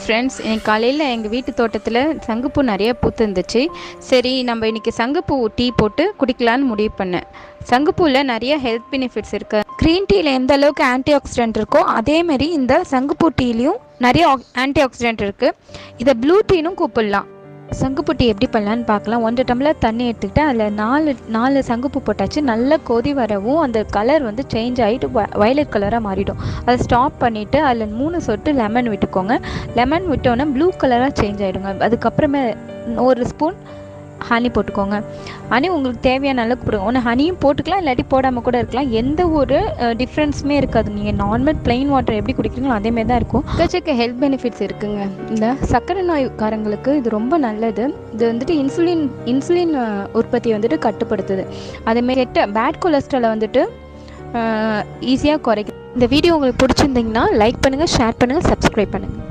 Friends இன்னைக்கு காலையில் எங்கள் வீட்டு தோட்டத்தில் சங்குப்பூ நிறைய பூத்து இருந்துச்சு சரி நம்ம இன்னைக்கு சங்குப்பூ டீ போட்டு குடிக்கலான்னு முடிவு பண்ணேன். சங்குப்பூவில் நிறைய ஹெல்த் பெனிஃபிட்ஸ் இருக்குது க்ரீன் டீயில் எந்த அளவுக்கு ஆன்டி ஆக்சிடென்ட் இருக்கோ அதேமாரி இந்த சங்குப்பூ டீலையும் நிறைய ஆன்டி ஆக்சிடென்ட் இருக்குது இதை ப்ளூ டீனும் கூப்பிடலாம். சங்குப்பூ எப்படி பண்ணலான்னு பார்க்கலாம். ஒன்றரை டம்ளர் தண்ணி எடுத்துக்கிட்டு அதில் நாலு நாலு சங்குப்பு போட்டாச்சு. நல்லா கொதி வரவும் அந்த கலர் வந்து சேஞ்ச் ஆகிட்டு வயலட் கலராக மாறிடும். அதை ஸ்டாப் பண்ணிவிட்டு அதில் மூணு சொட்டு லெமன் விட்டுக்கோங்க. லெமன் விட்டோன்னே ப்ளூ கலராக சேஞ்ச் ஆகிடுங்க அதுக்கப்புறமே ஒரு ஸ்பூன் ஹனி போட்டுக்கோங்க. ஹனி உங்களுக்கு தேவையான அளவுக்கு போடுங்க ஒன்று ஹனியும் போட்டுக்கலாம் இல்லாட்டி போடாமல் கூட இருக்கலாம். எந்த ஒரு டிஃப்ரென்ஸுமே இருக்காது. நீங்கள் நார்மல் plain வாட்டர் எப்படி குடிக்கிறீங்களோ அதேமாரி தான் இருக்கும். எக்கச்சக்க ஹெல்த் பெனிஃபிட்ஸ் இருக்குங்க. இந்த சர்க்கரை நோய்க்காரங்களுக்கு இது ரொம்ப நல்லது. இது வந்துட்டு இன்சுலின் இன்சுலின் உற்பத்தியை வந்துட்டு கட்டுப்படுத்துது. அதேமாரி கெட்ட பேட் கொலஸ்ட்ராலை வந்துட்டு ஈஸியாக குறைக்கும். இந்த வீடியோ உங்களுக்கு பிடிச்சிருந்தீங்கன்னா லைக் பண்ணுங்கள் ஷேர் பண்ணுங்கள் சப்ஸ்கிரைப் பண்ணுங்கள்